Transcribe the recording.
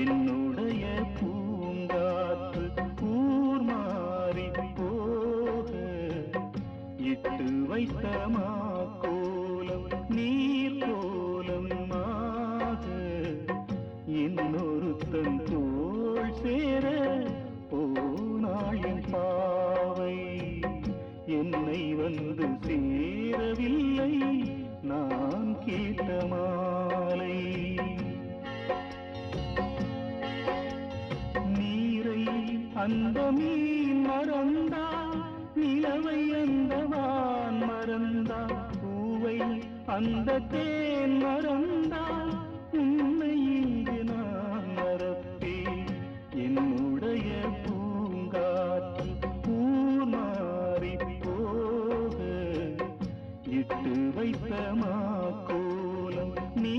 என்னுடைய பூங்காற்று ஊர் மாறி போக இட்டு வைத்த மாக்கோலம் நீர் கோலம் ஆக இன்னொருத்தன் தோல் சேர போனாயின் பாவை. என்னை வந்து சேரவில்லை நான் கேட்ட மாலை. அந்த மீன் மறந்தா நிலவை அந்த வான் மறந்தா பூவை அந்த தேன் மறந்தா உன்னை இங்கு நான் மறப்பேன். என்னுடைய பூங்காற்று பூமாறி போக இட்டு வைத்த மாக்கோலம் நீ